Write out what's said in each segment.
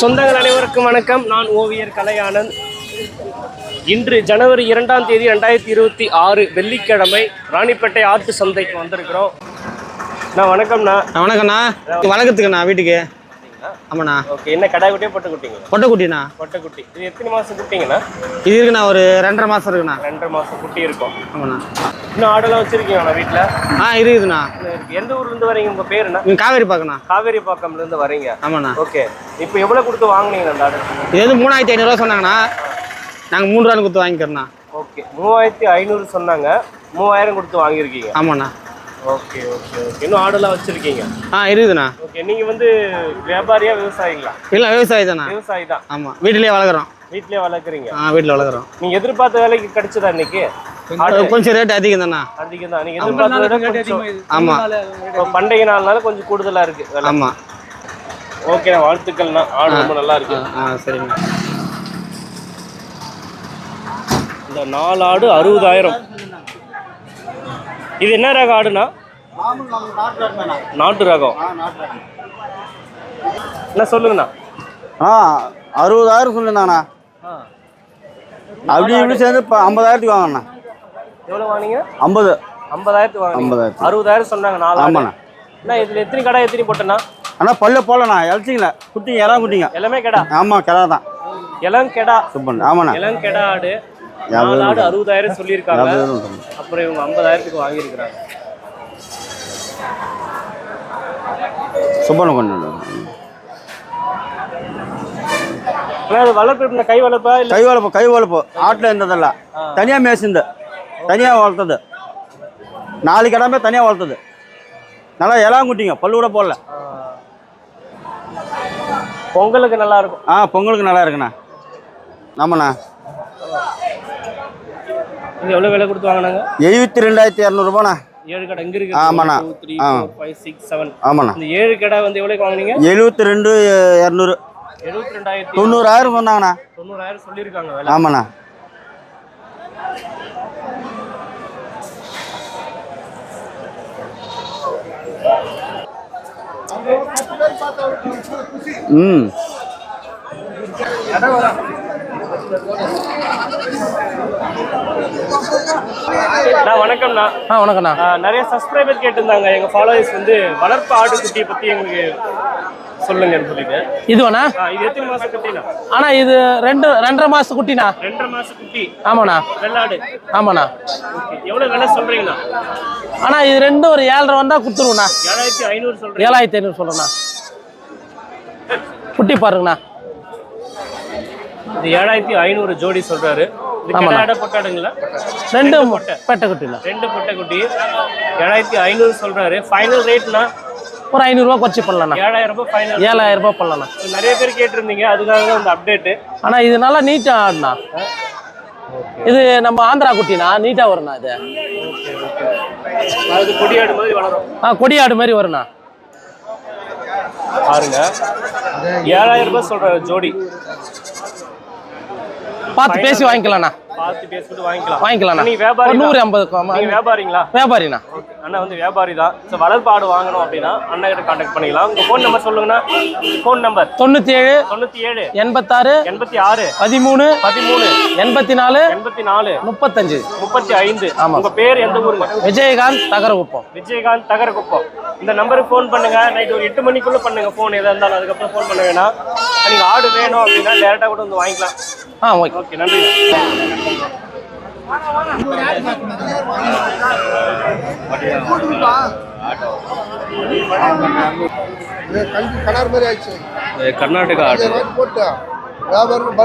சொந்தங்கள் அனைவருக்கும் வணக்கம். நான் ஓவியர் கலையானந்த் இன்று ஜனவரி இரண்டாம் தேதி ரெண்டாயிரத்தி இருபத்தி ஆறு வெள்ளிக்கிழமை ராணிப்பேட்டை ஆட்டு சந்தைக்கு வந்திருக்கிறோம். நான் வணக்கம்ண்ணா. வணக்கம்ண்ணா. வணக்கத்துக்குண்ணா வீட்டுக்கு. ஆமாண்ணா. ஓகே என்ன கடை குட்டியே பொட்டை குட்டிங்க பொட்டைக்குட்டிண்ணா பொட்டை குட்டி. இது எத்தனை மாதம் குட்டிங்கண்ணா? இது இருக்குண்ணா ஒரு ரெண்டரை மாதம் இருக்குண்ணா. ரெண்டரை மாதம் குட்டி இருக்கும். ஆமாண்ணா. இன்னும் ஆடெல்லாம் வச்சிருக்கீங்களா வீட்டில் ஆ இருக்குதுண்ணா. எந்த ஊர்லேருந்து வரீங்க உங்கள் பேர் என்ன இங்கே காவேரி பார்க்கண்ணா. காவேரி பாக்கம்லேருந்து வரீங்க. ஆமாண்ணா. ஓகே. இப்போ எவ்வளோ கொடுத்து வாங்குனீங்க அந்த ஆடு? இது வந்து மூணாயிரத்தி ஐநூறுரூவா சொன்னாங்கண்ணா. நாங்கள் மூணு ரூபான்னு கொடுத்து வாங்கிக்கிறோண்ணா. ஓகே. மூவாயிரத்தி ஐநூறு சொன்னாங்க. மூவாயிரம் கொடுத்து வாங்கியிருக்கீங்க. ஆமாண்ணா. Okay okay okay. இன்னும் ஆடெல்லாம் வச்சிருக்கீங்க? ஆ இருக்குதுண்ணா ஓகே நீங்க வந்து வியாபாரியா விவசாயிங்களா? இல்லை விவசாயி தாண்ணா. விவசாயி தான். ஆமாம் வீட்டிலேயே வளர்க்குறோம். வீட்லயே வளர்க்குறீங்க. ஆ வீட்டில் வளர்க்குறோம். நீங்க எதிர்பார்த்த வேலைக்கு கிடைச்சதா இன்னைக்கு? கொஞ்சம் ரேட் அதிகம் தாண்ணா. அதிகம் தான். நீங்க எதிர்பார்த்தத விட ஆமாம் இப்போ பண்டிகை நாள்னால கொஞ்சம் கூடுதலா இருக்கு விலை. ஆமாம் ஓகே வாழ்த்துக்கள்ண்ணா. ஆடு ரொம்ப நல்லா இருக்கு. ஆ சரிங்க இந்த நாலு ஆடு அறுபதாயிரம். இது என்ன ரக ஆடுனா? நாட்டு ரகம். என்ன சொல்லுங்கண்ணா. ஆ அறுபதாயிரம் சொல்லிருந்தாண்ணா அப்படி இப்படி சேர்ந்து இப்போ ஐம்பதாயிரத்துக்கு வாங்கண்ணா. எவ்வளோ வாங்கினீங்க? ஐம்பது. ஐம்பதாயிரத்துக்கு வாங்கினீங்க. ஐம்பதாயிரத்துக்கு. அறுபதாயிரம் சொன்னாங்க நாலு ஆமாண்ணா. அண்ணா இதுல எத்தனை கடை எத்தனை போட்டேண்ணா? அண்ணா பல்லு போடலண்ணா இறச்சிங்களா குட்டிங்க இறா குட்டிங்க. எல்லாமே கெடா? ஆமாம் கிடா தான். இளம் கெடா. சூப்பர் ஆமாண்ணா. இளம் கெடா ஆடு. நாலு ஆடு அறுபதாயிரம் சொல்லியிருக்காங்க. அப்புறம் இவங்க ஐம்பதாயிரத்துக்கு வாங்கியிருக்கிறாங்க. சுப்பண்ண கொண்டு அது வளர்ப்பு கை வளர்ப்பா கை வளர்ப்பு கை வளர்ப்பு. ஆட்டில் இருந்ததில்ல. தனியாக மேய்ச்சிருந்து தனியாக வளர்த்தது. நாலு கிடமே தனியாக வளர்த்தது. நல்லா இலாம் குட்டிங்க. பல்லு கூட போடல. பொங்கலுக்கு நல்லா இருக்கும். ஆ பொங்கலுக்கு நல்லா இருக்குண்ணா. ஆமாண்ணா. எவ்வளோ விலை கொடுத்து வாங்கினாங்க? எழுபத்தி ரெண்டாயிரத்தி இரநூறுபாண்ணா. ஏழு கடை இங்க இருக்கு? ஆமாண்ணா. த்ரீ ஃபைவ் சிக்ஸ் செவன் ஆமாண்ணா. இந்த ஏழு கடை வந்து எவ்வளோக்கு வாங்குனீங்க? எழுபத்தி ரெண்டு இரநூறு. எழுபத்தி ரெண்டாயிரத்தி தொண்ணூறாயிரம் சொன்னாங்கண்ணா. தொண்ணூறாயிரம் சொல்லியிருக்காங்க விலை. ஆமாண்ணா. ம். வணக்கம்ண்ணா. ஆ வணக்கண்ணா ஆ, நிறைய சப்ஸ்கிரைபர் கேட்டிருந்தாங்க. எங்க ஃபாலோவர்ஸ் வந்து வளர்ப்பு ஆடு குட்டியை பத்தி எங்களுக்கு சொல்லுங்கன்னு சொல்லிட்டு. இதுவாண்ணா? இது எத்தனை மாசம் குட்டினா அண்ணா இது ரெண்டு ரெண்டரை மாதம் குட்டிண்ணா? ரெண்டரை மாசம் குட்டி. ஆமாண்ணா. வெள்ளாடு. ஆமாண்ணா. எவ்வளவு விலை சொல்றீங்கண்ணா? அண்ணா இது ரெண்டும் ஒரு ஏழரை வந்தால் கொடுத்துருவோண்ணா. ஏழாயிரத்தி ஐநூறு சொல்றீங்க. ஏழாயிரத்தி ஐநூறு சொல்லுண்ணா குட்டி பாருங்கண்ணா. இது ஏழாயிரத்தி ஐநூறு ஜோடி சொல்றாரு. ரெண்டும் பெட்டை குட்டிண்ணா ரெண்டு பொட்டை. குட்டி ஏழாயிரத்தி ஐநூறு சொல்றாரு. ஃபைனல் ரேட்னா ஒரு ஐநூறுரூவா குறைச்சி பண்ணலாண்ணா. ஏழாயிரம் ரூபாய் ஃபைனல் ஏழாயிரம் ரூபாய் பண்ணலாண்ணா. நிறைய பேர் கேட்டிருந்தீங்க. அதுக்காக தான் இந்த அப்டேட்டு ஆனால் இது நல்லா நீட்டாக இது நம்ம ஆந்திரா குட்டிண்ணா. நீட்டாக வருண்ணா இது. அது கொடியாடு மாதிரி வளரும். ஆ கொடியாடு மாதிரி வருண்ணா பாருங்க. ஏழாயிரம் ரூபாய் சொல்றாரு ஜோடி. பார்த்து பேசி வாங்கிக்கலாண்ணா பார்த்து பேசிட்டு வாங்கிக்கலாம். வாங்கிக்கலாண்ணா நீங்க வியாபாரி ஒரு நூறு. ஐம்பது நீங்க வியாபாரிங்களா? வியாபாரிண்ணா. அண்ணா வந்து வியாபாரி தான். ஸோ வளர்ப்பு ஆடு வாங்கணும் அப்படின்னா அண்ணன் கிட்ட கான்டாக்ட் பண்ணிக்கலாம். உங்க ஃபோன் நம்பர் சொல்லுங்கண்ணா. ஃபோன் நம்பர் தொண்ணூற்றி ஏழு தொண்ணூத்தி ஏழு எண்பத்தாறு எண்பத்தி ஆறு பதிமூணு பதிமூணு. எண்பத்தி நாலு எண்பத்தி நாலு முப்பத்தஞ்சு. முப்பத்தி ஐந்து ஆமா. உங்க பேர் எந்த ஊருங்க? விஜயகாந்த் தகரகுப்பம். விஜயகாந்த் தகரக்குப்பம் இந்த நம்பருக்கு ஃபோன் பண்ணுங்க. நைட் ஒரு எட்டு மணிக்குள்ள பண்ணுங்க ஃபோன் எதா இருந்தாலும் அதுக்கப்புறம் ஃபோன் பண்ண வேணாம். நீங்க ஆடு வேணும் அப்படின்னா டேரக்டா கூட வந்து வாங்கிக்கலாம். ஆ ஓகே. ஓகே நன்றி கடார் மாதிரி ஆயிடுச்சு கர்நாடகா ஆடு போட்டு வியாபாரம்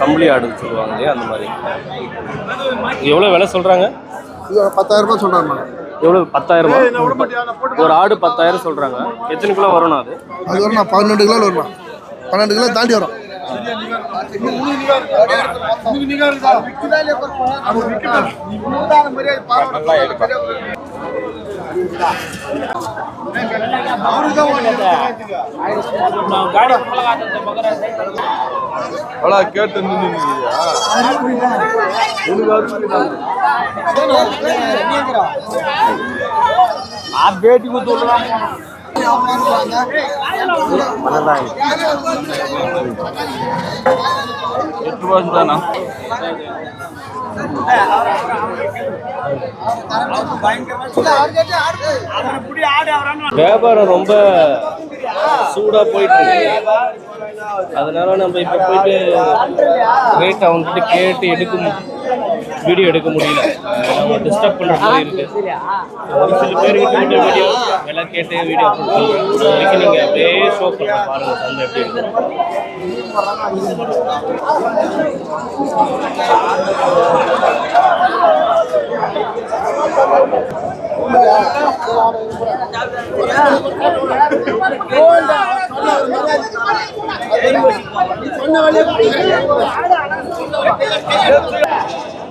கம்பளி ஆடுன்னு சொல்லுவாங்க இல்லையா அந்த மாதிரி. எவ்வளோ விலை சொல்றாங்க? இது பத்தாயிரம் ரூபாய் சொல்றாங்க எவ்வளோ பத்தாயிரம் ஒரு ஆடு பத்தாயிரம் சொல்றாங்க. எத்தனை கிலோ வரணும் அது? அது வரும் நான் பன்னெண்டு கிலோ வரும் பன்னெண்டு கிலோ தாண்டி வரும். ಅಲ್ಲ ಕೇಳ್ತ ಆ ಭೇಟಿಗೂ ದೂರ எட்டு ரூபா தானா வியாபாரம் ரொம்ப சூடாக போயிட்டு இருக்கு அதனால நம்ம இப்போ போயிட்டு ரேட் அவங்ககிட்ட கேட்டு எடுக்கணும் வீடியோ எடுக்க முடியல. டிஸ்டர்ப் பண்ணுற மாதிரி இருக்கு. ஒரு சில பேர்கிட்ட மட்டும் வீடியோ எல்லாம் கேட்டு வீடியோ அப்லோட் பண்ணுறேன் அது நீங்கள் அப்படியே ஷோ பண்ண பாருங்க சந்தை எப்படி இருக்கு. சொன்ன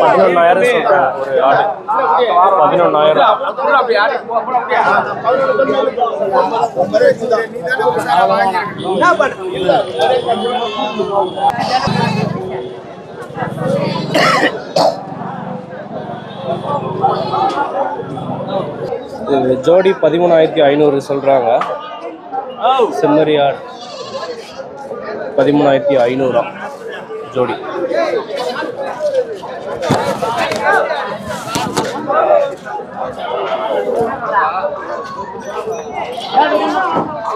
பதினொன்னாயிரம் சொல்கிறேன் ஒரு ஆடு பதினொன்னாயிரம் இது ஜோடி பதிமூணாயிரத்தி ஐநூறு சொல்றாங்க. செம்மறி ஆடு. பதிமூணாயிரத்தி ஐநூறா ஜோடி.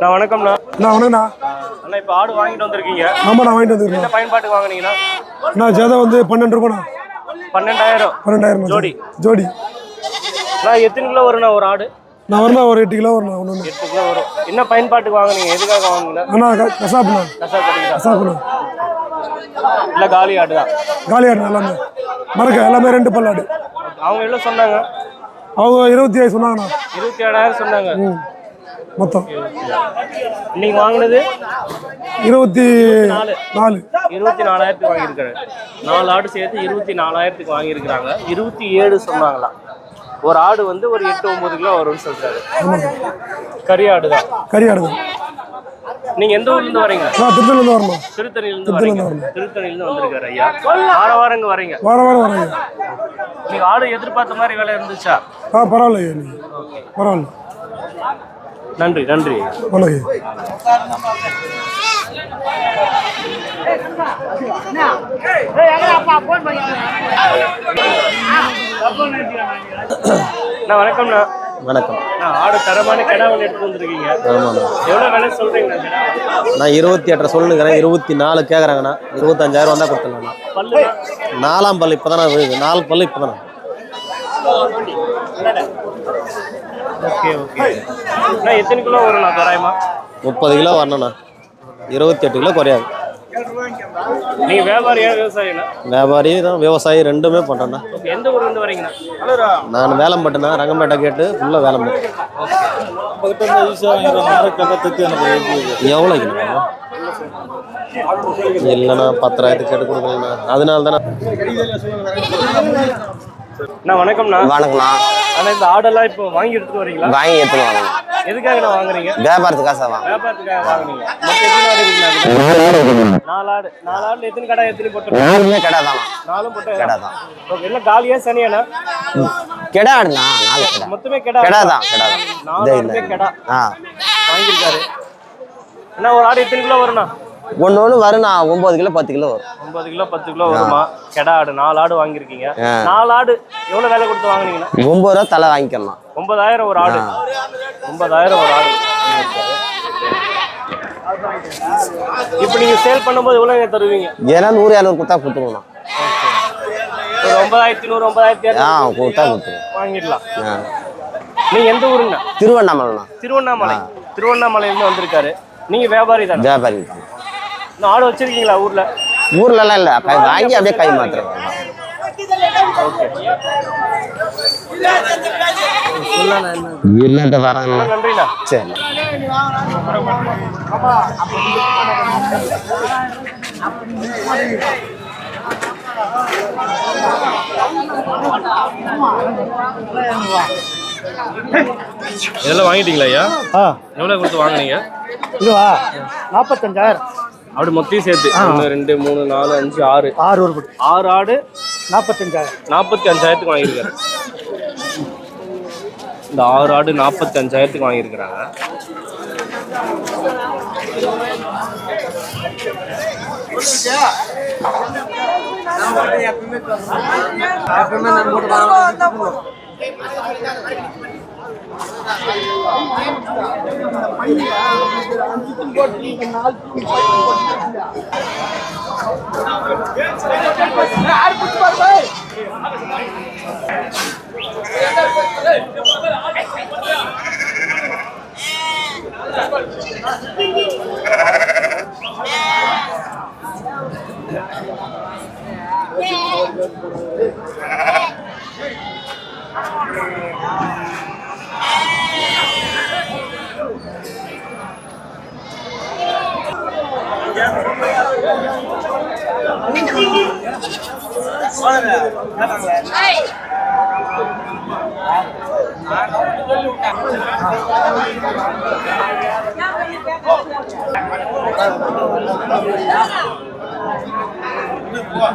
நான் வணக்கம்ண்ணா. நான் வணக்கண்ணா அண்ணா இப்போ ஆடு வாங்கிட்டு வந்திருக்கீங்க. ஆமாம் நான் வாங்கிட்டு வந்துருக்கேன் என்ன பயன்பாட்டுக்கு வாங்குனீங்கன்னா நான் ஜெதம் வந்து பன்னெண்டு ரூபாண்ணா. பன்னெண்டாயிரம். பன்னெண்டாயிரம் ஜோடி. ஜோடி. நான் எத்தனை கிலோ வரும்ண்ணா ஒரு ஆடு? நான் வரணும் ஒரு எட்டு கிலோ வரணும் ஒன்று எட்டு கிலோ வரும். என்ன பயன்பாட்டுக்கு வாங்குனீங்க? எதுக்காக வாங்குனீங்க? அண்ணா கசாப்புண்ணா. கசாப்படிக்கு கசாப்புண்ணா. இல்லை காலி ஆடு தான். காலியாடு எல்லாமே. மறக்க எல்லாமே ரெண்டு பல்லாடு அவங்க எவ்வளோ சொன்னாங்க? அவங்க இருபத்தி ஐదు சொன்னாங்கண்ணா. இருபத்தி ஏழாயிரம் சொன்னாங்க. மொத்தம். இன்னைக்கு வாங்கினது? இருபத்தி நாலு. நாலு. இருபத்தி நாலாயிரத்துக்கு வாங்கியிருக்காரு நாலு ஆடு சேர்த்து இருபத்தி நாலாயிரத்துக்கு வாங்கியிருக்கிறாங்க. இருபத்தி ஏழு சொன்னாங்களாம். ஒரு ஆடு வந்து ஒரு எட்டு ஒன்பது கிலோ வரும்னு சொல்றாரு. கறி ஆடு தான். கறியாடு தான். நீங்க எந்த ஊர்ல இருந்து வரீங்க? நான் திருத்தணிலேருந்து வரணும் திருத்தணில இருந்து வரீங்க. திருத்தணில இருந்து வந்திருக்காரு ஐயா. வார வாரம் இங்க வரீங்க. வாரம் வாரம் வரேங்க நீங்க ஆடு எதிர்பார்த்த மாதிரி வேலை இருந்துச்சா? ஆ பரவாயில்ல பரவாயில்ல. நன்றி நன்றி. வணக்கம் நான் வணக்கம்ண்ணா வணக்கம். நான் ஆடு தரமான கிடா ஒன்று எடுத்து வந்திருக்கீங்க. ஆமாண்ணா எவ்வளவு விலை சொல்றீங்கண்ணா கிடா? நான் இருபத்தி எட்டரை சொல்லுங்கிறேன். இருபத்தி நாலு கேட்குறாங்கண்ணா இருபத்தஞ்சாயிரம் வந்தால் கொடுத்துடலாண்ணா பல்லு நாலாம் பல் இப்போ தானே நாலு பல் இப்போ தானே ஓகே ஓகே. நான் எத்தனை கிலோ வரும்ண்ணா தோராயமா? முப்பது கிலோ வரணுண்ணா இருபத்தி எட்டு கிலோ குறையாது. நீங்க வியாபாரியா விவசாயினா? வியாபாரி தான் விவசாயி ரெண்டுமே பண்ணுறேண்ணா ஓகே எந்த ஊர்ல இருந்து வரீங்கண்ணா? நான் வேலம்பட்டுண்ணா ரங்கம்பேட்டை கேட்டு ஃபுல்லாக வேலம்பட்டு. எவ்வளோக்கு இல்லைண்ணா பத்தாயிரத்துக்கு கேட்டு கொடுக்கலண்ணா. அதனால தானே அண்ணா வணக்கம்ண்ணா. வணக்கம்ண்ணா. ஆனா இந்த ஆடெல்லாம் இப்போ வாங்கி எடுத்துட்டு வரீங்களா? வாங்கி எடுத்துன்னு வாங்க எதுக்காக நான் வாங்குறீங்க? வியாபாரத்துக்காக சார் வாங்க வியாபாரத்துக்காக வாங்குறீங்க. ஆடு நாலு ஆடு நாலு ஆடுல எத்தனை கடை எத்தனை போட்டு? நாலுமே கடை தானா. நாலும் போட்டு கடை. தான். ஓகே எல்லாம் காலியா சனியாண்ணா? கெடா ஆடுண்ணா நாலு கடை. மொத்தமே கெடா கெடா தான் கெடா தான். நாலு கெடா. ஆ. வாங்கியிருக்காரு. அண்ணா ஒரு ஆடு எத்தனை கிலோ வரும்ண்ணா ஒன்று ஒன்று வருண்ணா ஒம்பது கிலோ பத்து கிலோ வரும். ஒன்பது கிலோ பத்து கிலோ வருமா கெடா ஆடு நாலு ஆடு வாங்கியிருக்கீங்க. நாலு ஆடு எவ்வளவு வேலை கொடுத்து வாங்குனீங்கன்னா ஒம்பது ரூபா தலை வாங்கிக்கலாம் ஒன்பதாயிரம் ஒரு ஆடு. ஒன்பதாயிரம் ஒரு ஆடு. இப்போ நீங்க சேல் பண்ணும்போது எவ்வளவு தருவீங்க? ஏன்னா நூறு இரநூறு கொடுத்தா கொடுத்துருவோண்ணா ஒரு ஒன்பதாயிரத்தி நூறு ஒன்பதாயிரத்தி ஆ கொடுத்தா கொடுத்துருவோம். வாங்கிடலாம். ஆ. நீங்க எந்த ஊருங்க திருவண்ணாமலைண்ணா. திருவண்ணாமலை. திருவண்ணாமலையில இருந்து வந்திருக்காரு. நீங்க வியாபாரி தானே? வியாபாரி ஆடு வச்சிருக்கீங்களா ஊர்ல? ஊர்லலாம் இல்லை. கை வாங்கி அப்படியே கை மாத்துறோம் இல்லைன்ட்டு சரி. இதெல்லாம் வாங்கிட்டீங்களா ஐயா? எவ்வளவு கொடுத்து வாங்குனீங்க? இதுவா? நாற்பத்தஞ்சாயிரம் ஆடு மொத்தையும் சேர்த்து. ஒன்று ரெண்டு மூணு நாலு அஞ்சு ஆறு. ஆறு ஒரு படி ஆறு ஆடு நாற்பத்தஞ்சாயிரம் நாற்பத்தி அஞ்சாயிரத்துக்கு வாங்கியிருக்காரு. இந்த ஆறு ஆடு நாற்பத்தி அஞ்சாயிரத்துக்கு வாங்கியிருக்கிறாங்க Yeah.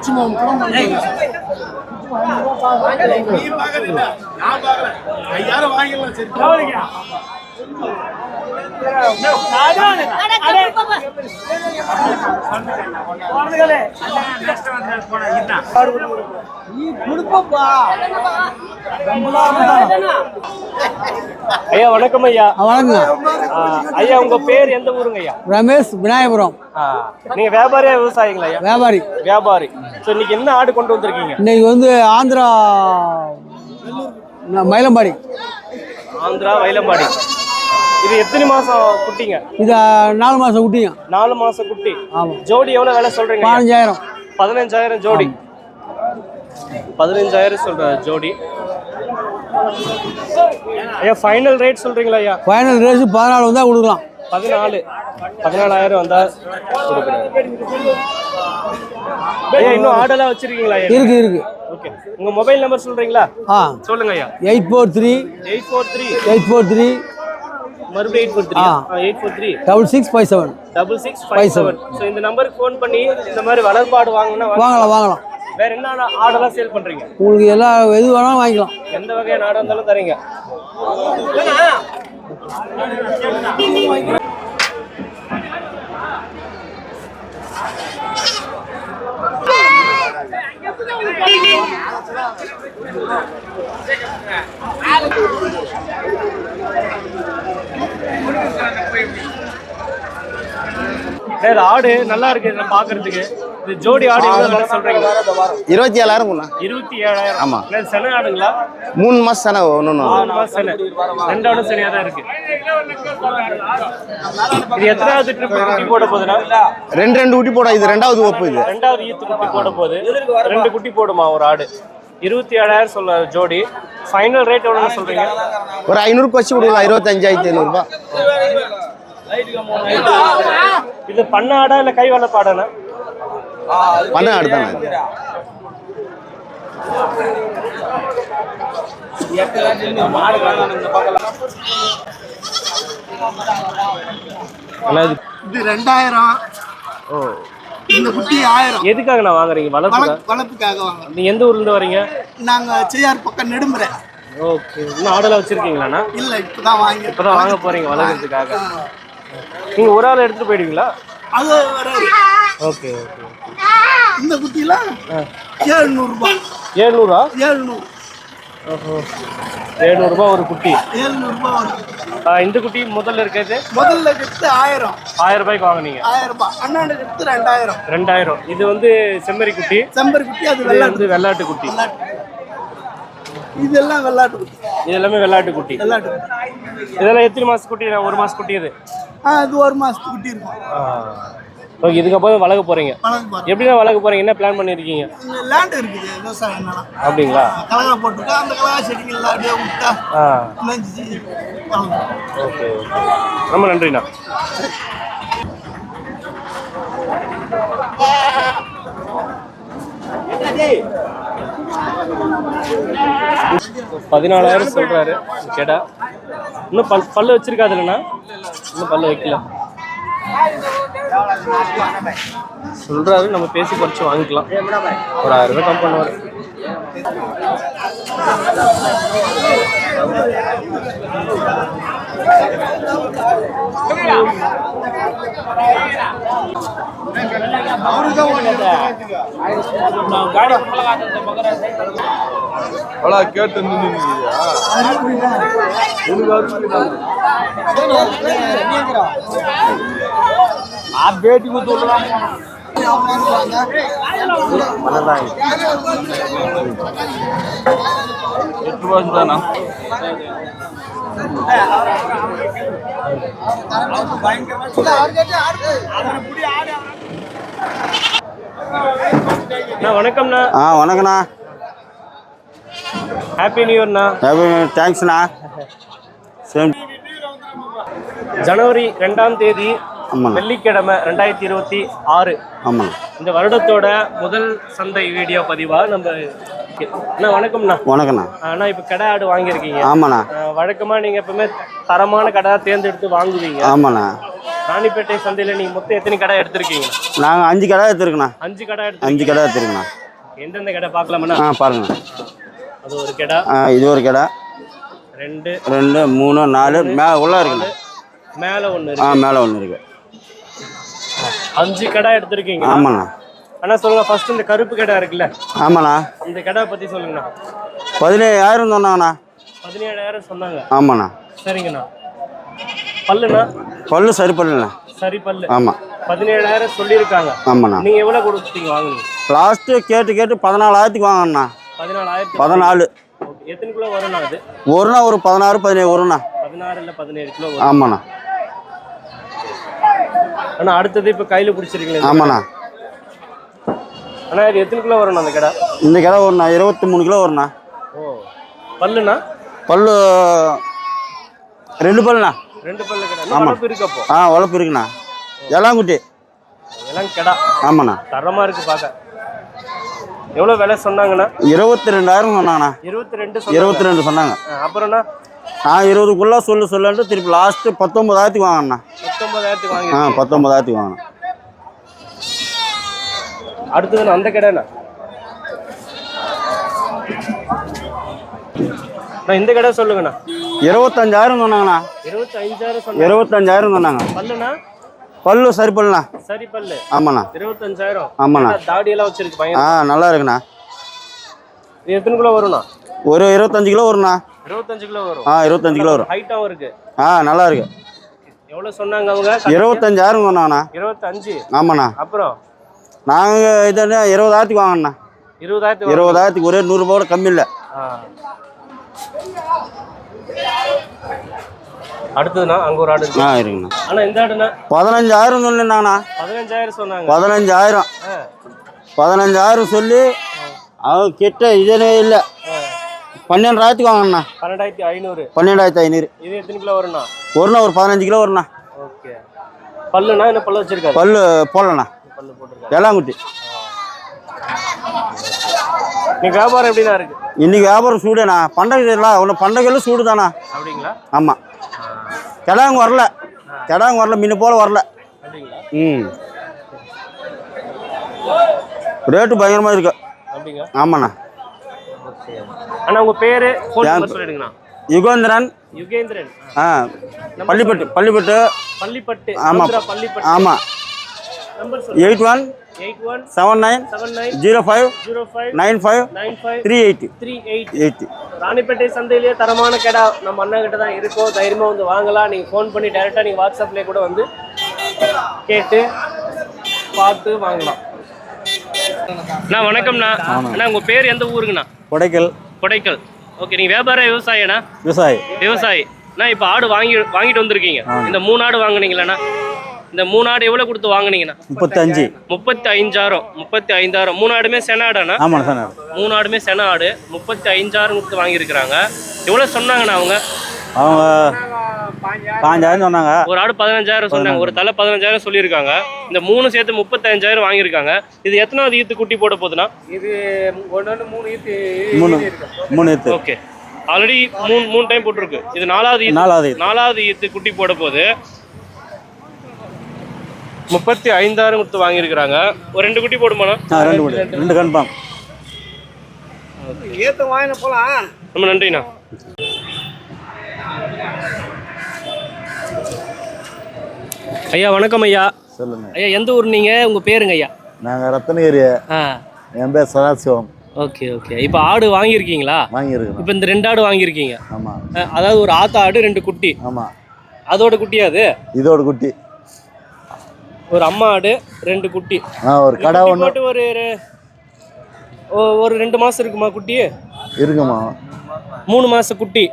சும்மா நீ பாக்கல நான் பாக்கல ஐயாயிரம் வாங்கிடலாம் சரி ஐயா வணக்கம் ஐயா. வணக்கங்க ஆ, ஐயா உங்க பேர் எந்த ஊருங்க ஐயா? ரமேஷ் விநாயகபுரம். நீங்க வியாபாரியா விவசாயிங்களா ஐயா? வியாபாரி. வியாபாரி. ஸோ இன்னைக்கு என்ன ஆடு கொண்டு வந்திருக்கீங்க? இன்னைக்கு வந்து ஆந்திரா மயிலம்பாடி. ஆந்திரா வைலம்பாடி இது எத்தனை மாசம் குட்டிங்க? இது நாலு மாதம் குட்டிங்க. நாலு மாசம் குட்டி. ஆமாம் ஜோடி எவ்வளவு விலை சொல்றீங்க? பதினஞ்சாயிரம். பதினஞ்சாயிரம் ஜோடி. பதினஞ்சாயிரம் சொல்ற ஜோடி. ஐயா ஃபைனல் ரேட் சொல்றீங்களா ஐயா? ஃபைனல் ரேஸு பதினாலு வந்தால் கொடுக்கலாம். பதினாலு. பதினாலாயிரம் வந்தா ஐயா இன்னும் ஆடெல்லாம் வச்சிருக்கீங்களா இருக்கு இருக்கு. ஓகே உங்க மொபைல் நம்பர் சொல்றீங்களா? ஆ. சொல்லுங்க ஐயா. Eight four three. Eight four three. Eight four three. மறுபடியும் eight four three eight four three double six five seven double six five seven so இந்த நம்பருக்கு ஃபோன் பண்ணி இந்த மாதிரி வளர்ப்பாடு வாங்கினா வாங்கலாம் வாங்கலாம். வேற என்ன ஆடெல்லாம் சேல் பண்றீங்க? உங்களுக்கு எல்லா எது வேணாலும் வாங்கிக்கலாம். எந்த வகையான ஆடாக இருந்தாலும் தரீங்க. ஆடு நல்லா இருக்கு நான் பாக்குறதுக்கு. ஜோடி ஆடு எவ்வளவு இருபத்தி ஏழாயிரம் ஆமா. மூணு மாசம் சென ஒண்ணு மூணு இது எத்தனாவது குட்டி போட போதுனா ரெண்டு ரெண்டு குட்டி போடும் இது ரெண்டாவது ஒப்பு இது. ரெண்டாவது ஈத்து குட்டி போட போகுது. ரெண்டு குட்டி போடுமா ஒரு ஆடு? இருபத்தி ஏழாயிரம் சொல்ல ஜோடி. ஃபைனல் ரேட் எவ்வளவு சொல்றீங்க? ஒரு ஐநூறுக்கு வச்சு கொடுக்கலாம் இருபத்தஞ்சாயிரத்தி ஐநூறுபா. இது பண்ண ஆடா இல்ல கை வளர்ப்பு ஆடானா பண்ண ஆடு தானே இது ரெண்டாயிரம். இந்த குட்டி ஆயிரம். எதுக்காக நான் வாங்குறீங்க? வளர்ப்பு வளர்ப்புக்காக வாங்க நீங்க எந்த ஊர்ல இருந்து வரீங்க? நாங்க செய்யார் பக்கம் நெடுமுறை ஓகே. இன்னும் ஆடெல்லாம் வச்சிருக்கீங்களாண்ணா? இல்ல இப்பதான் வாங்கி இப்பதான் வாங்க போறீங்க வளர்க்கறதுக்காக. நீங்க ஒரு ஆள் எடுத்துட்டு போயிடுவீங்களா? அது வராது ஓகே ஓகே இந்த குட்டியில ஏழ்நூறு ரூபாய் ஏழ்நூறா? ஏழ்நூறு. ஓஹோ. ஏழ்நூறுபா ஒரு குட்டி. ஆ, இந்த குட்டி முதல்ல இருக்கிறது முதல்ல கிட்ட ஆயிரம். ஆயிரம் ரூபாய்க்கு வாங்குனீங்க. ஆயிரம் ரூபாய் அண்ணாண்டு கிட்ட ரெண்டாயிரம். ரெண்டாயிரம். இது வந்து செம்மறி குட்டி. செம்பரி குட்டி அது வந்து வெள்ளாட்டு. குட்டி. இதெல்லாம் வெள்ளாட்டு குட்டி. இது எல்லாமே வெள்ளாட்டு குட்டி. வெள்ளாட்டு குட்டி. இதெல்லாம் எத்தனை மாச குட்டி? ஒரு மாச குட்டி இது? இது ஒரு மாசத்துக்கு குட்டி இருக்கும். ஓகே இதுக்கப்புறம் வளர்க்க போறீங்க. எப்படின்னா வளர்க்க போறீங்க? என்ன பிளான் பண்ணியிருக்கீங்க இங்க லேண்ட் இருக்குது விவசாயம் அப்படிங்களா? கலகா போட்டுருக்கா அந்த கலகா செடிங்கள்லாம் அப்படியே விட்டா. Okay okay. ரொம்ப நன்றிண்ணா. பதினாலாயிரம் சொல்றாரு கேடா இன்னும் பல் பல்லு வச்சிருக்காதுல்லண்ணா இன்னும் பல்லு வைக்கல. சொல்றாரு நம்ம பேசி குறைச்சு வாங்கிக்கலாம். ஒரு ஆயிரம் ரூபாய் கம் பண்ணுவாரு. அண்ணா வணக்கம்ண்ணா. ஆ வணக்கண்ணா ஹாப்பி நியூ இயர்ண்ணா தேங்க்ஸ்ண்ணா சேம் ஜனவரி ரெண்டாம் தேதி வெள்ளிக்கிழமை ரெண்டாயிரத்தி இருபத்தி ஆறு. ஆமாண்ணா. இந்த வருடத்தோட முதல் சந்தை வீடியோ பதிவா நம்ம அண்ணா வணக்கம்ண்ணா. வணக்கண்ணா அண்ணா இப்போ கடை ஆடு வாங்கியிருக்கீங்க. ஆமாண்ணா. அஹ் வழக்கமா நீங்க எப்பவுமே தரமான கடை தேர்ந்தெடுத்து வாங்குவீங்க. ஆமாண்ணா. ராணிப்பேட்டை சந்தையில நீங்க மொத்தம் எத்தனை கடை எடுத்திருக்கீங்க? நாங்கள் அஞ்சு கடை எடுத்துருக்கண்ணா. அஞ்சு கடை எடுத்து அஞ்சு கடை எடுத்துருக்கண்ணா. எந்தெந்த கடை பார்க்கலாமண்ணா? ஆ பாருங்க. அது ஒரு கடை. ஆ இது ஒரு கடை. ரெண்டு. ரெண்டு மூணு நாலு மே உள்ள இருக்குண்ணா. மேல ஒண்ணு ஆ மேலே ஒன்று இருக்கு. அஞ்சு கடை எடுத்திருக்கீங்க ஆமாண்ணா. அண்ணா சொல்லுங்க ஃபர்ஸ்ட் இந்த கருப்பு கடை இருக்குல்ல? ஆமாண்ணா. இந்த கடை பத்தி சொல்லுங்கண்ணா. பதினேழாயிரம் சொன்னாங்கண்ணா. பதினேழாயிரம் சொன்னாங்க. ஆமாண்ணா. சரிங்கண்ணா. பல்லுண்ணா? பல்லு சரி பண்ணலண்ணா சரி பல்லு. ஆமாம் பதினேழாயிரம் சொல்லியிருக்காங்க. ஆமாண்ணா. நீங்க எவ்வளவு கொடுத்தீங்க வாங்குனீங்க? லாஸ்ட்டு கேட்டு கேட்டு பதினாலாயிரத்துக்கு வாங்கண்ணா பதினாலாயிரத்தி பதினாலு. எத்தனை கிலோ வரும்ண்ணா அது? ஒருண்ணா ஒரு பதினாறு பதினேழு வரும்ண்ணா. பதினாறு இல்ல பதினேழு கிலோ ஆமாண்ணா. அண்ணா அடுத்தது இப்ப கையில பிடிச்சிருக்கீங்களா ஆமாண்ணா. அண்ணா இது எத்தனை கிலோ வரும் அந்த கடை? இந்த கடை ஒருண்ணா இருபத்தி மூணு கிலோ வருண்ணா ஓ பல்லுண்ணா? பல்லு ரெண்டு பல்லுண்ணா. ரெண்டு பல்லு கடை. வளர்ப்பு இருக்கு அப்போ ஆ உழப்பு இருக்குண்ணா. எலாங்குட்டி எல்லாம் கடை. ஆமாண்ணா. தரமா இருக்கு பார்க்க எவ்வளவு விலை சொன்னாங்கண்ணா? இருபத்தி ரெண்டாயிரம் சொன்னாங்கண்ணா. இருபத்தி ரெண்டு இருபத்தி ரெண்டு சொன்னாங்க. அப்புறம்ண்ணா? நான் இருபதுக்குள்ளே சொல்லு சொல்லுன்ட்டு திருப்பி லாஸ்ட்டு பத்தொம்பதாயிரத்துக்கு வாங்கினேண்ணா பத்தொன்பதாயிரத்துக்கு வாங்கி ஆ பத்தொம்பதாயிரத்துக்கு வாங்கினேன். அடுத்தது அந்த கடைண்ணா நான் இந்த கடை சொல்லுங்கண்ணா. இருபத்தஞ்சாயிரம் சொன்னாங்கண்ணா. இருபத்தி அஞ்சாயிரம் சொன்ன இருபத்தஞ்சாயிரம் சொன்னாங்க. பல்லுண்ணா? பல்லு சரி பல்லுண்ணா. சரி பல்லு. ஆமாண்ணா. இருபத்தஞ்சாயிரம். ஆமாண்ணா. என்ன தாடி எல்லாம் வச்சிருக்கு பையன்? ஆ நல்லா இருக்குண்ணா. எத்தனை கிலோ வரும்ண்ணா? ஒரு இருபத்தஞ்சு கிலோ வருண்ணா இருபத்தஞ்சு கிலோ வரும். ஆ இருபத்தஞ்சு கிலோ வரும். ஹைட்டாவும் இருக்கு. ஆ நல்லா இருக்கு. எவ்வளோ சொன்னாங்க அவங்க? இருபத்தஞ்சாயிரம் சொன்னாங்கண்ணா இருபத்தஞ்சு. ஆமாண்ணா. அப்புறம்? நாங்கள் இது இருபதாயிரத்துக்கு வாங்கண்ணா இருபதாயிரத்து இருபதாயிரத்துக்கு ஒரே நூறுரூபா கூட கம்மி இல்லை. அடுத்ததுண்ணா அங்க ஒரு ஆடு இருக்கு. ஆ இருக்குண்ணா. ஆனா இந்த ஆடுண்ணா? பதினஞ்சாயிரம் சொல்லிருந்தாங்கண்ணா பதினஞ்சாயிரம் சொன்னாங்க. பதினஞ்சாயிரம். பதினஞ்சாயிரம் சொல்லி அவங்க கிட்ட இதே இல்லை. பன்னெண்டாயிரத்துக்கு வாங்கண்ணா. பன்னெண்டாயிரத்தி ஐநூறு. பன்னெண்டாயிரத்து ஐநூறு. இது எத்தனை கிலோ வரும்ண்ணா? ஒருண்ணா ஒரு பதினஞ்சு கிலோ வருண்ணா ஓகே. பல்லுண்ணா என்ன பல்லு வச்சிருக்காரு? பல்லு போடலண்ணா. பல்லு போட்டிருக்காரு. எலாங்குட்டி நீ வியாபாரம் எப்படிண்ணா இருக்கு? இன்னைக்கு வியாபாரம் சூடுண்ணா. பண்டகை இல்லை ஒன்று பண்டகையில் சூடு தானா அப்படிங்களா? ஆமாம் கிடாங்க வரல. கிடாங்க வரல முன்ன போல வரல. அப்படிங்களா? ம். ரேட்டு பயங்கரமாக இருக்கு. அப்படிங்க ஆமாண்ணா. அண்ணா உங்க பேரு? சொல்லிடுங்கண்ணா. யுகேந்திரன். யுகேந்திரன். ஆ பள்ளிப்பட்டு பள்ளிப்பட்டு. பள்ளிப்பட்டு ஆமாம் பள்ளிப்பட்டு. ஆமாம் eight one eight one seven nine seven nine zero five zero five nine five nine five three eighty three eight eighty Ranipet சந்தையிலேயே தரமான கடை. நம்ம அண்ணா கிட்ட தான் இருக்கோ தைரியமா வந்து வாங்கலாம். நீங்க ஃபோன் பண்ணி டைரக்டா நீங்க வாட்ஸ்அப்லேயே கூட வந்து கேட்டு பார்த்து வாங்கலாம். அண்ணா வணக்கம்ண்ணா. அண்ணா உங்க பேர் எந்த ஊருங்கண்ணா? கொடைக்கல். கொடைக்கல். ஓகே நீங்க வியாபார விவசாயண்ணா விவசாயி. விவசாயி. அண்ணா இப்போ ஆடு வாங்கி வாங்கிட்டு வந்திருக்கீங்க. இந்த மூணு ஆடு வாங்குனீங்களண்ணா? இந்த மூணு ஆடு எவ்வளோ கொடுத்து வாங்குனீங்கண்ணா? முப்பத்தஞ்சு. முப்பத்தி ஐந்தாயிரம் முப்பத்தி ஐந்தாயிரம் மூணு ஆடுமே சென ஆடாண்ணா? ஆமாண்ணா சார் மூணு ஆடுமே சென ஆடு. முப்பத்தி ஐந்தாயிரம் கொடுத்து வாங்கியிருக்கிறாங்க. எவ்வளோ சொன்னாங்கண்ணா அவங்க? அவங்க பாஞ்சாயிரம் சொன்னாங்க. ஒரு ஆடு பதினஞ்சாயிரம் சொன்னாங்க. ஒரு தலை பதினஞ்சாயிரம் சொல்லியிருக்காங்க. இந்த மூணு சேர்த்து முப்பத்தஞ்சாயிரம் வாங்கியிருக்காங்க. இது எத்தனாவது ஈத்து குட்டி போட போகுதுண்ணா? இது ஒன்று மூணு ஈத்து மூணு மூணு எத்து ஓகே. ஆல்ரெடி மூணு மூணு டைம் போட்டிருக்கு. இது நாலாவது ஈத்து நாலாவது ஈத்து. நாலாவது ஈத்து குட்டி போட போகுது. முப்பத்தி ஐந்தாயிரம் கொடுத்து வாங்கியிருக்கிறாங்க. ஒரு ரெண்டு குட்டி போடுமாண்ணா ரெண்டு கோடி ரெண்டு கன்ஃபார்ம் ஏத்த வாங்கின போலாம். ரொம்ப நன்றிண்ணா. ஐயா வணக்கம் ஐயா. சொல்லுங்க. ஐயா எந்த ஊர் நீங்க? உங்க பேருங்க ஐயா. நாங்கள் ரத்தனகிரி. ஆ. என் பேர் சதாசிவம். Okay okay. இப்போ ஆடு வாங்கியிருக்கீங்களா? வாங்கியிருக்கிறோம் இப்போ இந்த ரெண்டு ஆடு வாங்கியிருக்கீங்க. ஆமாம் அஹ், அதாவது ஒரு ஆத்தா ஆடு ரெண்டு குட்டி. ஆமாம் அதோட குட்டியா அது? இதோட குட்டி. ஒரு அம்மா ஆடு ரெண்டு குட்டி. ஆ ஒரு கடை குட்டி ஒன்று போட்டு ஒரு ரெ- ஒ- ஒரு ரெண்டு மாசம் இருக்குமா குட்டி? இருக்குமா? மூணு மாச குட்டி.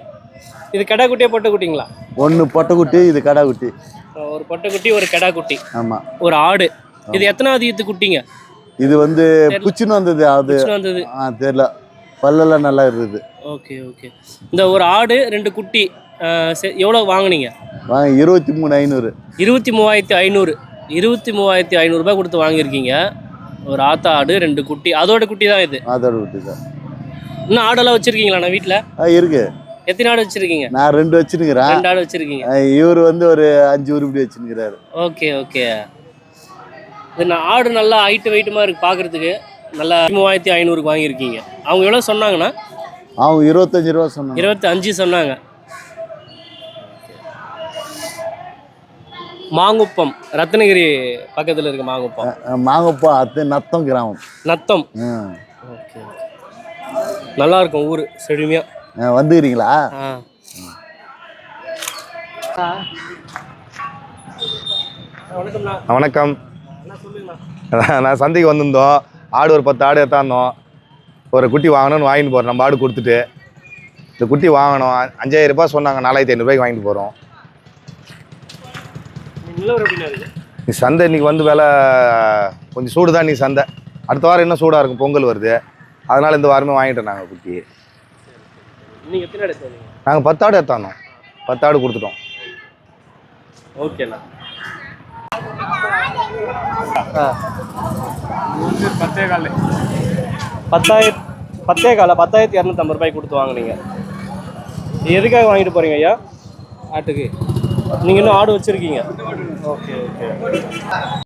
இது கடா குட்டியா பொட்டை குட்டிங்களா? ஒன்று பொட்டை குட்டி இது கடை குட்டி. ஒரு பொட்டை குட்டி ஒரு கடா குட்டி. ஆமாம் ஒரு ஆடு. இது எத்தனாவது ஈத்து குட்டிங்க? இது வந்து புச்சுன்னு வந்தது அது. வந்தது. ஆ தெரியல பல்லெல்லாம் நல்லா இருக்குது ஓகே ஓகே. இந்த ஒரு ஆடு ரெண்டு குட்டி எவ்வளோ வாங்குனீங்க? வாங்க இருபத்தி மூணு ஐநூறு. இருபத்தி மூவாயிரத்தி ஐநூறு. இருபத்தி மூவாயிரத்தி ஐநூறுரூபா கொடுத்து வாங்கியிருக்கீங்க. ஒரு ஆத்தா ஆடு ரெண்டு குட்டி. அதோட குட்டி தான் இது. அதோட குட்டி தான். இன்னும் ஆடெல்லாம் வச்சிருக்கீங்களாண்ணா வீட்டில் ஆ இருக்கு. எத்தனை ஆடு வச்சிருக்கீங்க? நான் ரெண்டு வச்சுருக்கிறேன். ரெண்டு ஆடு வச்சிருக்கீங்க. இவர் வந்து ஒரு அஞ்சு உருப்படி வச்சுருக்கிறாரு. Okay okay. இது நான் ஆடு நல்லா ஹைட்டு வெயிட்டுமா இருக்கு பார்க்கறதுக்கு நல்லா மூவாயிரத்தி ஐநூறுக்கு வாங்கியிருக்கீங்க. அவங்க எவ்வளோ சொன்னாங்கண்ணா அவங்க இருபத்தஞ்சு ரூபா சொன்னாங்க. இருபத்தி அஞ்சு சொன்னாங்க. மாங்குப்பம் ரத்னகிரி பக்கத்தில் இருக்கு மாங்குப்பம். அஹ் மாங்கப்பா அது நத்தம் கிராமம். நத்தம். ஓகே நல்லா இருக்கும் ஊர் செழுமையா. அஹ் வந்துக்கிறீங்களா? வணக்கம். நான் சந்தைக்கு வந்திருந்தோம். ஆடு ஒரு பத்து ஆடு எடுத்தாந்தோம். ஒரு குட்டி வாங்கணும்னு வாங்கிட்டு போகிறோம் நம்ம ஆடு கொடுத்துட்டு. இந்த குட்டி வாங்கணும். அஞ்சாயிரம் ரூபாய் சொன்னாங்க. நாலாயிரத்தி ஐநூறுபாய்க்கு வாங்கிட்டு போகிறோம் நீ சந்தை இன்னைக்கு வந்து விலை கொஞ்சம் சூடு தான் நீ சந்தை. அடுத்த வாரம் இன்னும் சூடாக இருக்கும். பொங்கல் வருது. அதனால் இந்த வாரமே வாங்கிட்டோம் நாங்கள் குட்டி. நீங்கள் எத்தனை எடுத்து வந்தீங்க? நாங்கள் பத்து ஆடு எடுத்தாந்தோம் பத்து ஆடு கொடுத்துட்டோம். ஓகேண்ணா பத்தாயிரம் பத்தே கால பத்தாயிரத்தி இரநூத்தம்பது ரூபாய்க்கு கொடுத்து வாங்குனீங்க. எதுக்காக வாங்கிட்டு போறீங்க ஐயா? ஆட்டுக்கு. நீங்கள் இன்னும் ஆடு வச்சுருக்கீங்க. Okay okay